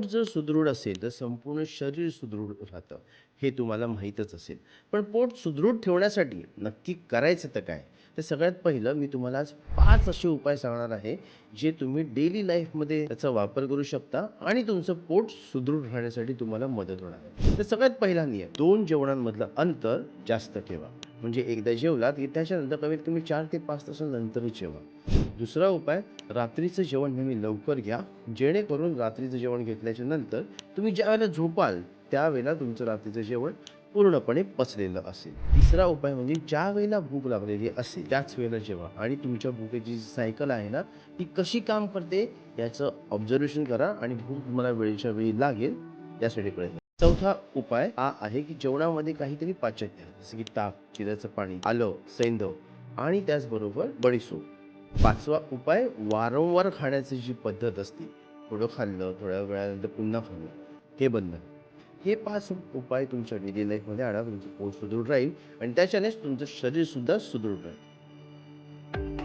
पोट जर सुदृढ असेल तर संपूर्ण शरीर सुदृढ राहतं. हे तुम्हाला माहीतच असेल. पण पोट सुदृढ ठेवण्यासाठी नक्की करायचं तर काय? तर सगळ्यात पहिलं मी तुम्हाला आज पाच असे उपाय सांगणार आहे जे तुम्ही डेली लाईफमध्ये त्याचा वापर करू शकता आणि तुमचं पोट सुदृढ राहण्यासाठी तुम्हाला मदत होणार आहे. तर सगळ्यात पहिला नियम दोन जेवणांमधलं अंतर जास्त ठेवा. म्हणजे एकदा जेवलात की त्याच्यानंतर कमीत कमी चार ते पाच तासानंतरच जेवा. दुसरा उपाय रात्रीचं जेवण नेहमी लवकर घ्या. जेणेकरून रात्रीचं जेवण घेतल्याच्या नंतर तुम्ही ज्या वेळेला झोपाल त्यावेळेला तुमचं रात्रीचं जेवण पूर्णपणे पचलेलं असेल. तिसरा उपाय म्हणजे ज्या वेळेला भूक लागलेली असेल त्याच वेळेला जेवा. आणि तुमच्या भूकेची जी सायकल आहे ना ती कशी काम करते याचं ऑब्झर्वेशन करा आणि भूक तुम्हाला वेळेच्या वेळी लागेल यासाठी प्रयत्न चौथा उपाय हा आहे की जेवणामध्ये काहीतरी पाचक जसं की ताक जिऱ्याचं पाणी आलं सैंधव आणि त्याचबरोबर बडीशोप. पाचवा उपाय वारंवार खाण्याची जी पद्धत असते थोडं खाल्लं थोड्या वेळानंतर पुन्हा खाल्लं हे बंद. हे पाच उपाय तुमच्या डेली लाईफमध्ये आणा तुमचं पोट सुदृढ राहील आणि त्याच्यानेच तुमचं शरीरसुद्धा सुदृढ राहील.